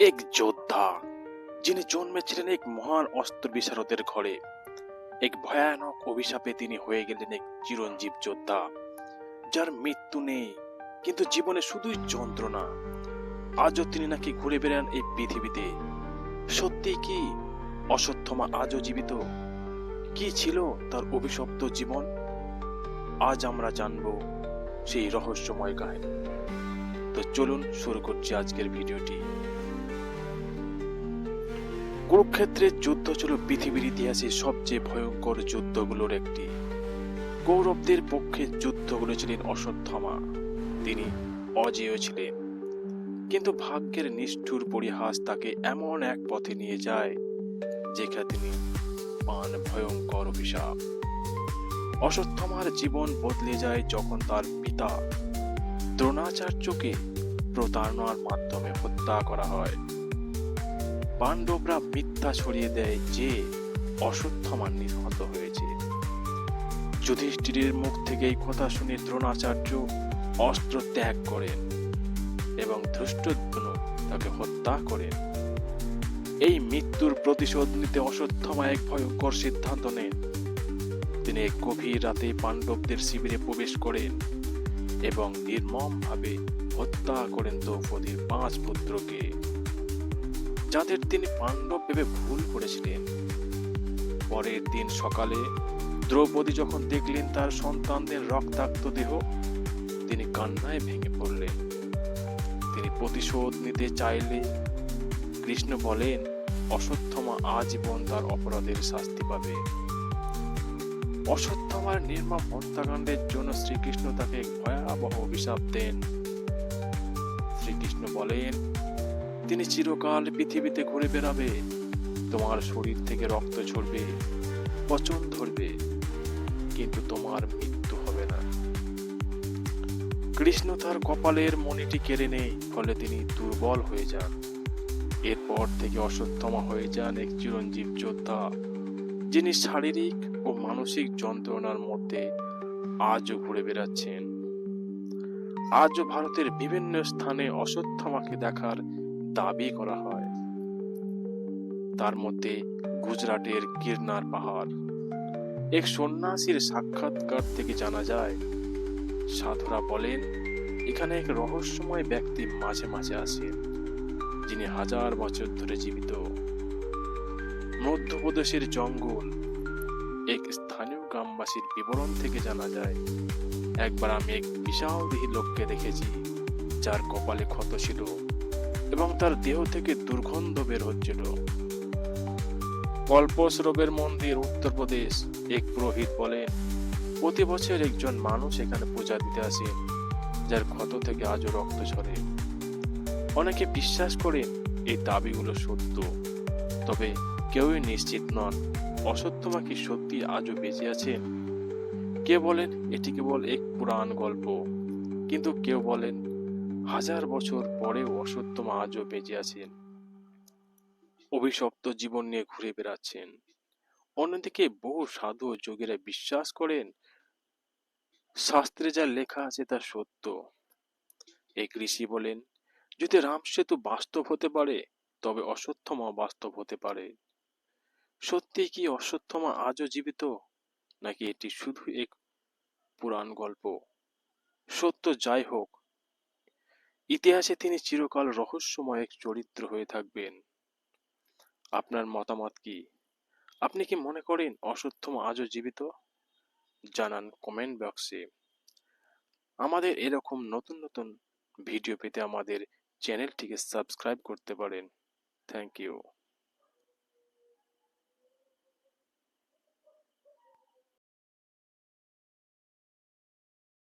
এক যোদ্ধা, যিনি জন্মেছিলেন এক মহান অস্ত্র বিশারদের ঘরে। এক ভয়ানক অভিশাপে তিনি হয়ে গেলেন এক চিরঞ্জীব যোদ্ধা, যার মৃত্যু নেই, কিন্তু জীবনে শুধুই যন্ত্রণা। আজও তিনি নাকি ঘুরে বেড়ান এই পৃথিবীতে। সত্যি কি অশ্বত্থমা আজও জীবিত? কি ছিল তার অভিশপ্ত জীবন? আজ আমরা জানব সেই রহস্যময় কাহিনী। তো চলুন শুরু করছি আজকের ভিডিওটি। কুরুক্ষেত্রের যুদ্ধ ছিল পৃথিবীর ইতিহাসে সবচেয়ে ভয়ঙ্কর যুদ্ধগুলোর একটি। কৌরবদের পক্ষে যুদ্ধ করেছিলেন অশ্বত্থমা তিনি অজেয় ছিলেন। কিন্তু ভাগ্যের নিষ্ঠুর পরিহাস তাকে এমন এক পথে নিয়ে যায়, যেখানে তিনি পান ভয়ঙ্কর অভিশাপ। অশ্বত্থামার জীবন বদলে যায় যখন তার পিতা দ্রোণাচার্যকে প্রতারণার মাধ্যমে হত্যা করা হয়। পাণ্ডবরা মিথ্যা ছড়িয়ে দেয় যে অশ্বত্থামা নিহত হয়েছে। যুধিষ্ঠিরের মুখ থেকে এই কথা শুনে দ্রোণাচার্য অস্ত্র ত্যাগ করেন এবং ধৃষ্টদ্যুম্ন তাকে হত্যা করেন। এই মৃত্যুর প্রতিশোধ নিতে অশ্বত্থামা এক ভয়ঙ্কর সিদ্ধান্ত নেন। তিনি গভীর রাতে পাণ্ডবদের শিবিরে প্রবেশ করেন এবং নির্মমভাবে হত্যা করেন দ্রৌপদীর পাঁচ পুত্রকে। যাদের তিনি পাণ্ডব ভেবে ভুল করেছিলেন। পরের দিন সকালে দ্রৌপদী যখন দেখলেন তার সন্তানদের রক্তাক্ত দেহ, তিনি কান্নায় ভেঙে পড়লেন। তিনি প্রতিশোধ নিতে চাইলে কৃষ্ণ বলেন, অশ্বত্থমা আজীবন তার অপরাধের শাস্তি পাবে। অশ্বত্থমার নির্মম হত্যাকাণ্ডের জন্য শ্রীকৃষ্ণ তাকে ভয়াবহ অভিশাপ দেন। শ্রীকৃষ্ণ বলেন তিনি চিরকাল পৃথিবীতে ঘুরে বেড়াবে। তোমার শরীর থেকে রক্ত ঝরবে, পচন ধরবে, কিন্তু তোমার মৃত্যু হবে না। কৃষ্ণ তার কপালের মনিটি কেড়ে নেই ফলে তিনি দুর্বল হয়ে যান। এরপর থেকে অশ্বত্থমা হয়ে যান এক চিরঞ্জীব যোদ্ধা, যিনি শারীরিক ও মানসিক যন্ত্রণার মধ্যে আজও ঘুরে বেড়াচ্ছেন। আজও ভারতের বিভিন্ন স্থানে অশ্বত্থমাকে দেখার দাবি করা হয়। তার মধ্যে গুজরাটের গিরনার পাহাড়। এক সন্ন্যাসীর সাক্ষাৎকার থেকে জানা যায়, সাধুরা বলেন, এখানে এক রহস্যময় ব্যক্তি মাঝে মাঝে আসেন, যিনি হাজার বছর ধরে জীবিত। মধ্যপ্রদেশের জঙ্গল, এক স্থানীয় গ্রামবাসীর বিবরণ থেকে জানা যায়, একবার আমি এক বিশাল দেহী লোককে দেখেছি, যার কপালে ক্ষত ছিল। এবং তার দেহ থেকে দুর্গন্ধ বের হচ্ছিল। কল্পস্রবের মন্দির উত্তরপ্রদেশ এক পুরোহিত বলেন, প্রতি বছর একজন মানুষ এখানে পূজা দিতে আসে, যার ক্ষত থেকে আজও রক্ত ঝরে। অনেকে বিশ্বাস করেন, এই দাবিগুলো সত্য। তবে কেউই নিশ্চিত নন অসত্যমা কি সত্যি আজও বেঁচে আছে। কে বলেন, এটি কেবল এক পুরাণ গল্প। কিন্তু কেউ বলেন হাজার বছর পরেও অসত্যমা আজও বেঁচে আছেন। অভিশপ্ত জীবন নিয়ে ঘুরে বেড়াচ্ছেন। অন্যদিকে বহু সাধু যোগীরা বিশ্বাস করেন, শাস্ত্রে যা লেখা আছে তা সত্য। এক ঋষি বলেন, যদি রাম সেতু বাস্তব হতে পারে, তবে অশ্বত্থমা বাস্তব হতে পারে। সত্যি কি অশ্বত্থমা আজও জীবিত, নাকি এটি শুধু এক পুরাণ গল্প? সত্য যাই হোক ইতিহাসে তিনি চিরকাল রহস্যময় এক চরিত্র হয়ে থাকবেন। আপনার মতামত কি? আপনি কি মনে করেন অসত্যম আজও জীবিত? জানান কমেন্ট বক্সে। আমাদের এরকম নতুন নতুন ভিডিও পেতে আমাদের চ্যানেলটিকে সাবস্ক্রাইব করতে পারেন। Thank you.